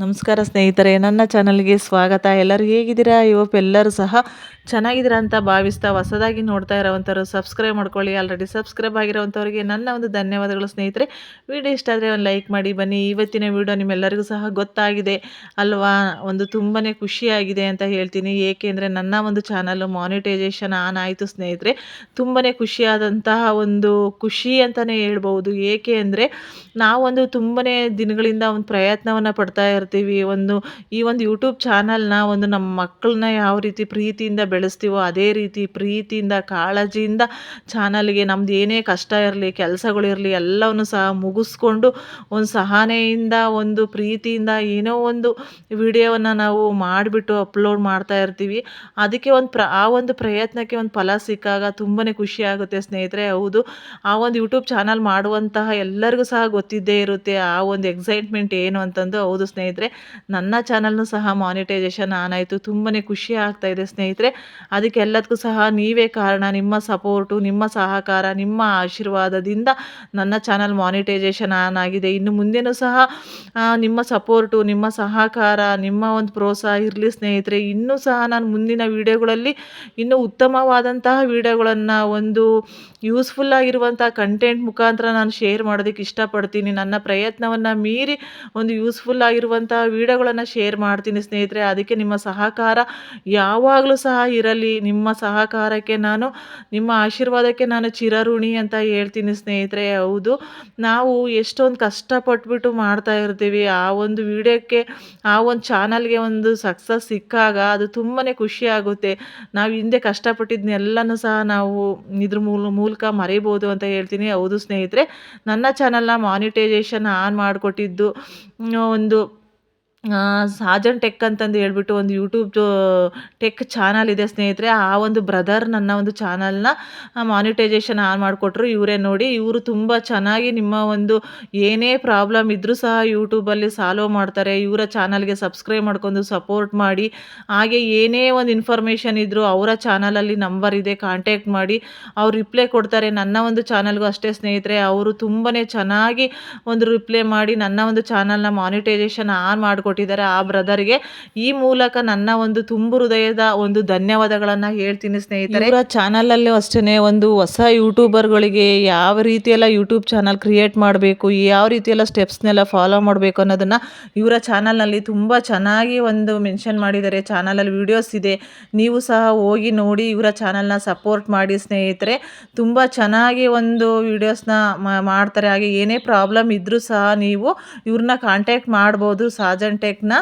ನಮಸ್ಕಾರ ಸ್ನೇಹಿತರೆ, ನನ್ನ ಚಾನಲ್ಗೆ ಸ್ವಾಗತ. ಎಲ್ಲರೂ ಹೇಗಿದ್ದೀರಾ? ಹೋಪ್ ಎಲ್ಲರೂ ಸಹ ಚೆನ್ನಾಗಿದ್ದೀರಾ ಅಂತ ಭಾವಿಸ್ತಾ ಹೊಸದಾಗಿ ನೋಡ್ತಾ ಇರೋವಂಥವ್ರು ಸಬ್ಸ್ಕ್ರೈಬ್ ಮಾಡ್ಕೊಳ್ಳಿ. ಆಲ್ರೆಡಿ ಸಬ್ಸ್ಕ್ರೈಬ್ ಆಗಿರೋವಂಥವ್ರಿಗೆ ನನ್ನ ಒಂದು ಧನ್ಯವಾದಗಳು ಸ್ನೇಹಿತರೆ. ವಿಡಿಯೋ ಇಷ್ಟ ಆದರೆ ಒಂದು ಲೈಕ್ ಮಾಡಿ, ಬನ್ನಿ. ಇವತ್ತಿನ ವಿಡಿಯೋ ನಿಮ್ಮೆಲ್ಲರಿಗೂ ಸಹ ಗೊತ್ತಾಗಿದೆ ಅಲ್ವಾ? ಒಂದು ತುಂಬಾ ಖುಷಿಯಾಗಿದೆ ಅಂತ ಹೇಳ್ತೀನಿ. ಏಕೆಂದರೆ ನನ್ನ ಒಂದು ಚಾನಲ್ ಮಾನಿಟೈಸೇಷನ್ ಆನ್ ಆಯಿತು ಸ್ನೇಹಿತರೆ. ತುಂಬಾ ಖುಷಿಯಾದಂತಹ ಒಂದು ಖುಷಿ ಅಂತಲೇ ಹೇಳ್ಬೋದು ಏಕೆ ಅಂದರೆ ನಾವೊಂದು ತುಂಬಾ ದಿನಗಳಿಂದ ಒಂದು ಪ್ರಯತ್ನವನ್ನು ಪಡ್ತಾ ಒಂದು ಈ ಒಂದು ಯೂಟ್ಯೂಬ್ ಚಾನಲ್ನ ಒಂದು ನಮ್ಮ ಮಕ್ಕಳನ್ನ ಯಾವ ರೀತಿ ಪ್ರೀತಿಯಿಂದ ಬೆಳೆಸ್ತೀವೋ ಅದೇ ರೀತಿ ಪ್ರೀತಿಯಿಂದ, ಕಾಳಜಿಯಿಂದ ಚಾನಲ್ಗೆ ನಮ್ದು ಏನೇ ಕಷ್ಟ ಇರಲಿ ಕೆಲಸಗಳಿರಲಿ ಎಲ್ಲವನ್ನು ಸಹ ಮುಗಿಸ್ಕೊಂಡು ಒಂದು ಸಹನೆಯಿಂದ, ಒಂದು ಪ್ರೀತಿಯಿಂದ ಏನೋ ಒಂದು ವಿಡಿಯೋವನ್ನು ನಾವು ಮಾಡಿಬಿಟ್ಟು ಅಪ್ಲೋಡ್ ಮಾಡ್ತಾ ಇರ್ತೀವಿ. ಅದಕ್ಕೆ ಒಂದು ಪ್ರ, ಆ ಒಂದು ಪ್ರಯತ್ನಕ್ಕೆ ಒಂದು ಫಲ ಸಿಕ್ಕಾಗ ತುಂಬಾ ಖುಷಿ ಆಗುತ್ತೆ ಸ್ನೇಹಿತರೆ, ಹೌದು. ಆ ಒಂದು ಯೂಟ್ಯೂಬ್ ಚಾನಲ್ ಮಾಡುವಂತಹ ಎಲ್ಲರಿಗೂ ಸಹ ಗೊತ್ತಿದ್ದೇ ಇರುತ್ತೆ, ಆ ಒಂದು ಎಕ್ಸೈಟ್ಮೆಂಟ್ ಏನು ಅಂತಂದು. ಹೌದು ಸ್ನೇಹಿತರೆ. ನನ್ನ ಚಾನಲ್ನು ಸಹ ಮಾನಿಟೈಸೇಷನ್ ಆನ್ ಆಯಿತು. ತುಂಬನೇ ಖುಷಿ ಆಗ್ತಾ ಇದೆ ಸ್ನೇಹಿತರೆ. ಅದಕ್ಕೆ ಎಲ್ಲದಕ್ಕೂ ಸಹ ನೀವೇ ಕಾರಣ. ನಿಮ್ಮ ಸಪೋರ್ಟು ನಿಮ್ಮ ಸಹಕಾರ, ನಿಮ್ಮ ಆಶೀರ್ವಾದದಿಂದ ನನ್ನ ಚಾನಲ್ ಮಾನಿಟೈಸೇಷನ್ ಆನ್ ಆಗಿದೆ. ಇನ್ನು ಮುಂದೆನೂ ಸಹ ನಿಮ್ಮ ಸಪೋರ್ಟು ನಿಮ್ಮ ಸಹಕಾರ, ನಿಮ್ಮ ಒಂದು ಪ್ರೋತ್ಸಾಹ ಇರಲಿ ಸ್ನೇಹಿತರೆ. ಇನ್ನೂ ಸಹ ನಾನು ಮುಂದಿನ ವಿಡಿಯೋಗಳಲ್ಲಿ ಇನ್ನೂ ಉತ್ತಮವಾದಂತಹ ವಿಡಿಯೋಗಳನ್ನು ಒಂದು ಯೂಸ್ಫುಲ್ ಆಗಿರುವಂಥ ಕಂಟೆಂಟ್ ಮುಖಾಂತರ ನಾನು ಶೇರ್ ಮಾಡೋದಕ್ಕೆ ಇಷ್ಟಪಡ್ತೀನಿ. ನನ್ನ ಪ್ರಯತ್ನವನ್ನು ಮೀರಿ ಒಂದು ಯೂಸ್ಫುಲ್ ಆಗಿರುವಂಥ ವೀಡಿಯೋಗಳನ್ನು ಶೇರ್ ಮಾಡ್ತೀನಿ ಸ್ನೇಹಿತರೆ. ಅದಕ್ಕೆ ನಿಮ್ಮ ಸಹಕಾರ ಯಾವಾಗಲೂ ಸಹ ಇರಲಿ. ನಿಮ್ಮ ಸಹಕಾರಕ್ಕೆ ನಾನು, ನಿಮ್ಮ ಆಶೀರ್ವಾದಕ್ಕೆ ನಾನು ಚಿರಋಣಿ ಅಂತ ಹೇಳ್ತೀನಿ ಸ್ನೇಹಿತರೆ. ಹೌದು. ನಾವು ಎಷ್ಟೊಂದು ಕಷ್ಟಪಟ್ಬಿಟ್ಟು ಮಾಡ್ತಾ ಇರ್ತೀವಿ. ಆ ಒಂದು ವೀಡಿಯೋಕ್ಕೆ, ಆ ಒಂದು ಚಾನಲ್ಗೆ ಒಂದು ಸಕ್ಸಸ್ ಸಿಕ್ಕಾಗ ಅದು ತುಂಬಾ ಖುಷಿ ಆಗುತ್ತೆ. ನಾವು ಹಿಂದೆ ಕಷ್ಟಪಟ್ಟಿದ್ದನ್ನೆಲ್ಲನೂ ಸಹ ನಾವು ಇದ್ರ ಮೂಲ, ಮೂಲಕ ಮರಿಬೋದು ಅಂತ ಹೇಳ್ತೀನಿ. ಹೌದು ಸ್ನೇಹಿತರೆ. ನನ್ನ ಚಾನಲ್ನ ಮಾನಿಟೈಸೇಷನ್ ಆನ್ ಮಾಡಿಕೊಟ್ಟಿದ್ದು ಒಂದು ಸಾಜನ್ ಟೆಕ್ ಅಂತಂದು ಹೇಳ್ಬಿಟ್ಟು ಒಂದು ಯೂಟ್ಯೂಬ್ ಟೆಕ್ ಚಾನಲ್ ಇದೆ ಸ್ನೇಹಿತರೆ, ಆ ಒಂದು ಬ್ರದರ್ ನನ್ನ ಒಂದು ಚಾನಲ್ನ ಮಾನಿಟೈಸೇಷನ್ ಆನ್ ಮಾಡಿಕೊಟ್ರು. ಇವರೇ ನೋಡಿ, ಇವರು ತುಂಬ ಚೆನ್ನಾಗಿ ನಿಮ್ಮ ಒಂದು ಏನೇ ಪ್ರಾಬ್ಲಮ್ ಇದ್ದರೂ ಸಹ ಯೂಟ್ಯೂಬಲ್ಲಿ ಸಾಲ್ವ್ ಮಾಡ್ತಾರೆ. ಇವರ ಚಾನಲ್ಗೆ ಸಬ್ಸ್ಕ್ರೈಬ್ ಮಾಡ್ಕೊಂಡು ಸಪೋರ್ಟ್ ಮಾಡಿ. ಹಾಗೆ ಏನೇ ಒಂದು ಇನ್ಫಾರ್ಮೇಷನ್ ಇದ್ದರೂ ಅವರ ಚಾನಲಲ್ಲಿ ನಂಬರ್ ಇದೆ ಕಾಂಟ್ಯಾಕ್ಟ್ ಮಾಡಿ. ಅವ್ರು ರಿಪ್ಲೈ ಕೊಡ್ತಾರೆ. ನನ್ನ ಒಂದು ಚಾನಲ್ಗೂ ಅಷ್ಟೇ ಸ್ನೇಹಿತರೆ, ಅವರು ತುಂಬಾ ಚೆನ್ನಾಗಿ ಒಂದು ರಿಪ್ಲೈ ಮಾಡಿ ನನ್ನ ಒಂದು ಚಾನಲ್ನ ಮಾನಿಟೈಸೇಷನ್ ಆನ್ ಮಾಡಿಕೊಟ್ಟು ಕೊಟ್ಟಿದ್ದಾರೆ. ಆ ಬ್ರದರ್ಗೆ ಈ ಮೂಲಕ ನನ್ನ ಒಂದು ತುಂಬು ಹೃದಯದ ಒಂದು ಧನ್ಯವಾದಗಳನ್ನು ಹೇಳ್ತೀನಿ ಸ್ನೇಹಿತರೆ. ಇವರ ಚಾನಲಲ್ಲೂ ಅಷ್ಟೇ ಒಂದು ಹೊಸ ಯೂಟ್ಯೂಬರ್ಗಳಿಗೆ ಯಾವ ರೀತಿಯೆಲ್ಲ ಯೂಟ್ಯೂಬ್ ಚಾನಲ್ ಕ್ರಿಯೇಟ್ ಮಾಡಬೇಕು, ಯಾವ ರೀತಿಯೆಲ್ಲ ಸ್ಟೆಪ್ಸ್ನೆಲ್ಲ ಫಾಲೋ ಮಾಡಬೇಕು ಅನ್ನೋದನ್ನು ಇವರ ಚಾನಲ್ನಲ್ಲಿ ತುಂಬ ಚೆನ್ನಾಗಿ ಒಂದು ಮೆನ್ಷನ್ ಮಾಡಿದ್ದಾರೆ. ಚಾನಲಲ್ಲಿ ವಿಡಿಯೋಸ್ ಇದೆ. ನೀವು ಸಹ ಹೋಗಿ ನೋಡಿ ಇವರ ಚಾನಲ್ನ ಸಪೋರ್ಟ್ ಮಾಡಿ ಸ್ನೇಹಿತರೆ. ತುಂಬ ಚೆನ್ನಾಗಿ ಒಂದು ವೀಡಿಯೋಸ್ನ ಮಾಡ್ತಾರೆ. ಹಾಗೆ ಏನೇ ಪ್ರಾಬ್ಲಮ್ ಇದ್ದರೂ ಸಹ ನೀವು ಇವ್ರನ್ನ ಕಾಂಟ್ಯಾಕ್ಟ್ ಮಾಡ್ಬೋದು. ಸಾಜನ್ ಟೆಕ್ನ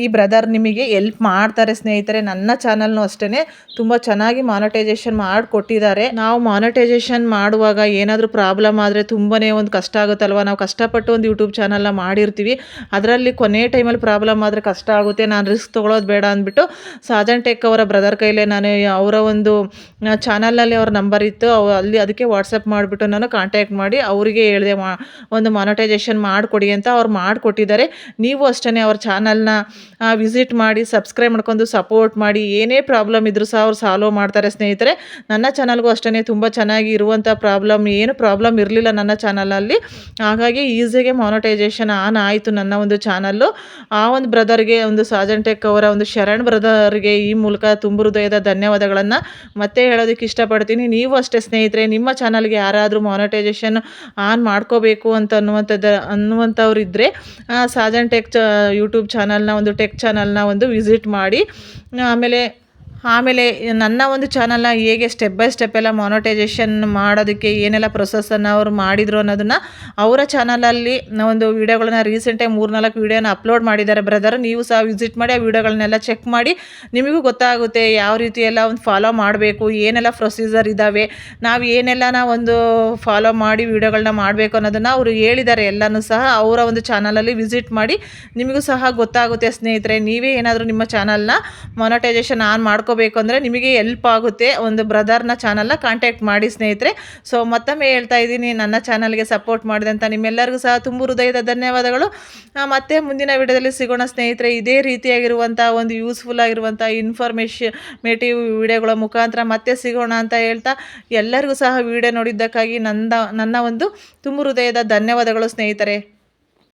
ಈ ಬ್ರದರ್ ನಿಮಗೆ ಎಲ್ಪ್ ಮಾಡ್ತಾರೆ ಸ್ನೇಹಿತರೆ. ನನ್ನ ಚಾನಲ್ನು ಅಷ್ಟೇ ತುಂಬ ಚೆನ್ನಾಗಿ ಮಾನಿಟೈಸೇಷನ್ ಮಾಡಿಕೊಟ್ಟಿದ್ದಾರೆ. ನಾವು ಮಾನಿಟೈಸೇಷನ್ ಮಾಡುವಾಗ ಏನಾದರೂ ಪ್ರಾಬ್ಲಮ್ ಆದರೆ ತುಂಬಾ ಒಂದು ಕಷ್ಟ ಆಗುತ್ತಲ್ವ? ನಾವು ಕಷ್ಟಪಟ್ಟು ಒಂದು ಯೂಟ್ಯೂಬ್ ಚಾನಲ್ನ ಮಾಡಿರ್ತೀವಿ. ಅದರಲ್ಲಿ ಕೊನೆ ಟೈಮಲ್ಲಿ ಪ್ರಾಬ್ಲಮ್ ಆದರೆ ಕಷ್ಟ ಆಗುತ್ತೆ. ನಾನು ರಿಸ್ಕ್ ತೊಗೊಳೋದು ಬೇಡ ಅಂದ್ಬಿಟ್ಟು ಸಾಜನ್ ಟೆಕ್ ಅವರ ಬ್ರದರ್ ಕೈಲೇ ನಾನು ಅವರ ಒಂದು ಚಾನಲ್ನಲ್ಲಿ ಅವ್ರ ನಂಬರ್ ಇತ್ತು. ಅಲ್ಲಿ ಅದಕ್ಕೆ ವಾಟ್ಸಪ್ ಮಾಡಿಬಿಟ್ಟು ನಾನು ಕಾಂಟ್ಯಾಕ್ಟ್ ಮಾಡಿ ಅವರಿಗೆ ಹೇಳಿದೆ ಮಾ, ಒಂದು ಮಾನಿಟೈಸೇಷನ್ ಮಾಡಿಕೊಡಿ ಅಂತ ಅವ್ರು ಮಾಡಿಕೊಟ್ಟಿದ್ದಾರೆ. ನೀವು ಅಷ್ಟೇ ಅವ್ರ ಚಾನಲ್ನ ವಿಸಿಟ್ ಮಾಡಿ ಸಬ್ಸ್ಕ್ರೈಬ್ ಮಾಡ್ಕೊಂಡು ಸಪೋರ್ಟ್ ಮಾಡಿ, ಏನೇ ಪ್ರಾಬ್ಲಮ್ ಇದ್ರೂ ಸಹ ಅವ್ರು ಸಾಲ್ವ್ ಮಾಡ್ತಾರೆ ಸ್ನೇಹಿತರೆ. ನನ್ನ ಚಾನಲ್ಗೂ ಅಷ್ಟೇ ತುಂಬ ಚೆನ್ನಾಗಿ ಇರುವಂಥ ಪ್ರಾಬ್ಲಮ್ ಏನು ಪ್ರಾಬ್ಲಮ್ ಇರಲಿಲ್ಲ ನನ್ನ ಚಾನಲಲ್ಲಿ ಹಾಗಾಗಿ ಈಸಿಯಾಗಿ ಮಾನಿಟೈಸೇಷನ್ ಆನ್ ಆಯಿತು ನನ್ನ ಒಂದು ಚಾನಲ್ಲು ಆ ಒಂದು ಬ್ರದರ್ಗೆ ಒಂದು ಸಾಜನ್ ಟೆಕ್ ಅವರ ಒಂದು ಶರಣ್ ಬ್ರದರ್ಗೆ ಈ ಮೂಲಕ ತುಂಬ ಹೃದಯದ ಧನ್ಯವಾದಗಳನ್ನು ಮತ್ತೆ ಹೇಳೋದಕ್ಕೆ ಇಷ್ಟಪಡ್ತೀನಿ. ನೀವು ಅಷ್ಟೇ ಸ್ನೇಹಿತರೆ, ನಿಮ್ಮ ಚಾನಲ್ಗೆ ಯಾರಾದರೂ ಮಾನಿಟೈಸೇಷನ್ ಆನ್ ಮಾಡ್ಕೋಬೇಕು ಅಂತ ಅನ್ನುವಂಥದ್ದು ಅನ್ನುವಂಥವ್ರು ಇದ್ದರೆ ಸಾಜನ್ ಟೆಕ್ ಚ ಯೂಟ್ಯೂಬ್ ಚಾನಲ್ನ ಒಂದು ಟೆಕ್ ಚಾನಲ್ನ ಒಂದು ವಿಸಿಟ್ ಮಾಡಿ ಆಮೇಲೆ ಆಮೇಲೆ ನನ್ನ ಒಂದು ಚಾನಲ್ನ ಹೇಗೆ ಸ್ಟೆಪ್ ಬೈ ಸ್ಟೆಪ್ ಎಲ್ಲ ಮಾನಿಟೈಸೇಷನ್ ಮಾಡೋದಕ್ಕೆ ಏನೆಲ್ಲ ಪ್ರೊಸೆಸನ್ನು ಅವರು ಮಾಡಿದರು ಅನ್ನೋದನ್ನು ಅವರ ಚಾನಲಲ್ಲಿ ಒಂದು ವೀಡಿಯೋಗಳನ್ನ ರೀಸೆಂಟಾಗಿ ಮೂರು ನಾಲ್ಕು ವೀಡಿಯೋನ ಅಪ್ಲೋಡ್ ಮಾಡಿದ್ದಾರೆ. ಬ್ರದರ್ ನೀವು ಸಹ ವಿಸಿಟ್ ಮಾಡಿ ಆ ವೀಡಿಯೋಗಳನ್ನೆಲ್ಲ ಚೆಕ್ ಮಾಡಿ. ನಿಮಗೂ ಗೊತ್ತಾಗುತ್ತೆ ಯಾವ ರೀತಿ ಎಲ್ಲ ಒಂದು ಫಾಲೋ ಮಾಡಬೇಕು, ಏನೆಲ್ಲ ಪ್ರೊಸೀಜರ್ ಇದ್ದಾವೆ ನಾವು ಏನೆಲ್ಲನ ಒಂದು ಫಾಲೋ ಮಾಡಿ ವೀಡಿಯೋಗಳನ್ನ ಮಾಡಬೇಕು ಅನ್ನೋದನ್ನು ಅವರು ಹೇಳಿದ್ದಾರೆ. ಎಲ್ಲನೂ ಸಹ ಅವರ ಒಂದು ಚಾನಲಲ್ಲಿ ವಿಸಿಟ್ ಮಾಡಿ ನಿಮಗೂ ಸಹ ಗೊತ್ತಾಗುತ್ತೆ ಸ್ನೇಹಿತರೆ. ನೀವೇ ಏನಾದರೂ ನಿಮ್ಮ ಚಾನಲ್ನ ಮೊನಟೈಸೇಷನ್ ಆನ್ ಮಾಡ್ಕೊ ಮಾಡ್ಕೋಬೇಕು ಅಂದರೆ ನಿಮಗೆ ಎಲ್ಪ್ ಆಗುತ್ತೆ. ಒಂದು ಬ್ರದರ್ನ ಚಾನಲ್ನ ಕಾಂಟ್ಯಾಕ್ಟ್ ಮಾಡಿ ಸ್ನೇಹಿತರೆ. ಸೊ ಮತ್ತೊಮ್ಮೆ ಹೇಳ್ತಾ ಇದ್ದೀನಿ, ನನ್ನ ಚಾನಲ್ಗೆ ಸಪೋರ್ಟ್ ಮಾಡಿದಂಥ ನಿಮ್ಮೆಲ್ಲರಿಗೂ ಸಹ ತುಂಬ ಹೃದಯದ ಧನ್ಯವಾದಗಳು. ಮತ್ತೆ ಮುಂದಿನ ವಿಡಿಯೋದಲ್ಲಿ ಸಿಗೋಣ ಸ್ನೇಹಿತರೆ. ಇದೇ ರೀತಿಯಾಗಿರುವಂಥ ಒಂದು ಯೂಸ್ಫುಲ್ ಆಗಿರುವಂಥ ಮೇಟಿವ್ ವಿಡಿಯೋಗಳ ಮುಖಾಂತರ ಮತ್ತೆ ಸಿಗೋಣ ಅಂತ ಹೇಳ್ತಾ ಎಲ್ಲರಿಗೂ ಸಹ ವಿಡಿಯೋ ನೋಡಿದ್ದಕ್ಕಾಗಿ ನನ್ನ ನನ್ನ ಒಂದು ತುಂಬ ಹೃದಯದ ಧನ್ಯವಾದಗಳು ಸ್ನೇಹಿತರೆ.